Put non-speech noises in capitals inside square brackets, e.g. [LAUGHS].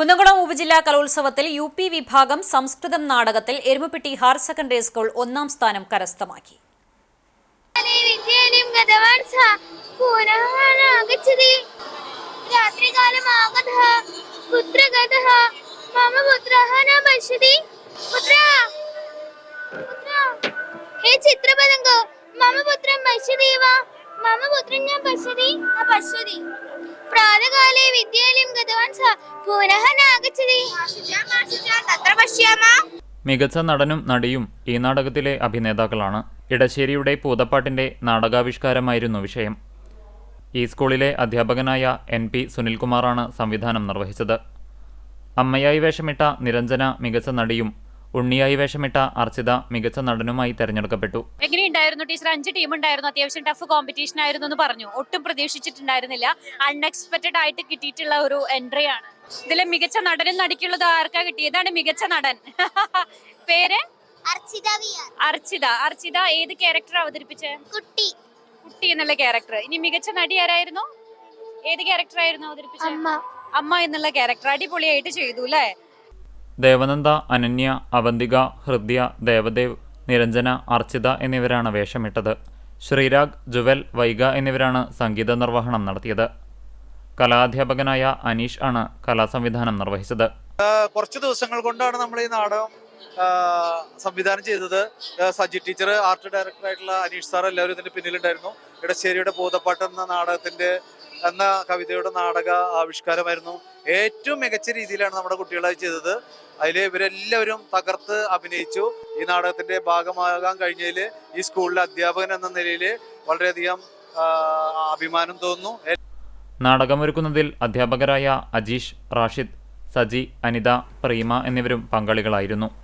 കുന്നംകുളം ഉപജില്ലാ കലോത്സവത്തിൽ U P വിഭാഗം സംസ്കൃതം നാടകത്തിൽ എരുമപ്പെട്ടി ഹയർ സെക്കൻഡറി സ്കൂൾ ഒന്നാം സ്ഥാനം കരസ്ഥമാക്കി. ഹേ ചിത്രപതംഗോ മമ പുത്രം പശ്യതി വാ മമ പുത്രം ഞാൻ പശ്യതി ആ പശ്യതി പ്രാതകാലേ വിദ്യാലയം गतवान् सः पुनः नागच्छति तत्र പശ്യാമ മികച്ച നടനും നടിയും ഈ നാടകത്തിലെ അഭിനേതാക്കളാണ്. ഇടശ്ശേരിയുടെ പൂതപ്പാട്ടിന്റെ നാടകാവിഷ്കാരമായിരുന്നു വിഷയം. ഈ സ്കൂളിലെ അധ്യാപകനായ എൻ പി സുനിൽകുമാറാണ് സംവിധാനം നിർവഹിച്ചത്. അമ്മയായി വേഷമിട്ട നിരഞ്ജന മികച്ച നടിയും ഉണ്ണിയായി വേഷമിട്ട അർച്ചിത മികച്ച നടനുമായി തെരഞ്ഞെടുക്കപ്പെട്ടു. എങ്ങനെയുണ്ടായിരുന്നു ടീച്ചർ അഞ്ച് ടീം ഉണ്ടായിരുന്നു അത്യാവശ്യം ടഫ് കോമ്പറ്റീഷൻ ആയിരുന്നു എന്ന് പറഞ്ഞു. ഒട്ടും പ്രതീക്ഷിച്ചിട്ടുണ്ടായിരുന്നില്ല. അൺഎക്സ്പെക്ടഡ് ആയിട്ട് കിട്ടിയിട്ടുള്ള ഒരു എൻട്രി ആണ്. ഇതിലെ മികച്ച നടനും നടിക്കുള്ളത് ആർക്കാ കിട്ടിയത് ഇതാണ് മികച്ച നടൻ. [LAUGHS] പേര്? അർച്ചിത അർച്ചിത. അർച്ചിത ഏത് ക്യാരക്ടർ അവതരിപ്പിച്ചേ? കുട്ടി. കുട്ടി എന്നുള്ള ക്യാരക്ടർ ഇനി മികച്ച നടി ആരായിരുന്നു? ഏത് ക്യാരക്ടർ ആയിരുന്നു അവതരിപ്പിച്ചത് അമ്മ. അമ്മ എന്നുള്ള ക്യാരക്ടർ അടിപൊളിയായിട്ട് ചെയ്തു അല്ലേ? ദേവനന്ദ അനന്യ അവന്തിക ഹൃദ്യ ദേവദേവ് നിരഞ്ജന അർച്ചിത എന്നിവരാണ് വേഷമിട്ടത്. ശ്രീരാഗ് ജുവൽ വൈഗ എന്നിവരാണ് സംഗീത നിർവഹണം നടത്തിയത്. കലാധ്യാപകനായ അനീഷ് ആണ് കലാസംവിധാനം നിർവഹിച്ചത്. കുറച്ച് ദിവസങ്ങൾ കൊണ്ടാണ് നമ്മൾ ഈ നാടകം സംവിധാനം ചെയ്തത്. സജി ടീച്ചർ ആർട്ട് ഡയറക്ടർ ആയിട്ടുള്ള അനീഷ് സാർ എല്ലാവരും ഇതിന്റെ പിന്നിലുണ്ടായിരുന്നു. ഇടശ്ശേരിയുടെ പൂതപ്പാട്ട് എന്ന നാടകത്തിന്റെ എന്ന കവിതയുടെ നാടക ആവിഷ്കാരമായിരുന്നു. ഏറ്റവും മികച്ച രീതിയിലാണ് നമ്മുടെ കുട്ടികളായി ചെയ്തത്. അതിൽ ഇവരെല്ലാവരും തകർത്ത് അഭിനയിച്ചു. ഈ നാടകത്തിന്റെ ഭാഗമാകാൻ കഴിഞ്ഞതിൽ ഈ സ്കൂളിലെ അധ്യാപകൻ എന്ന നിലയിൽ വളരെയധികം അഭിമാനം തോന്നുന്നു. നാടകമൊരുക്കുന്നതിൽ അധ്യാപകരായ അജീഷ് റാഷിദ് സജി അനിത പ്രീമ എന്നിവരും പങ്കാളികളായിരുന്നു.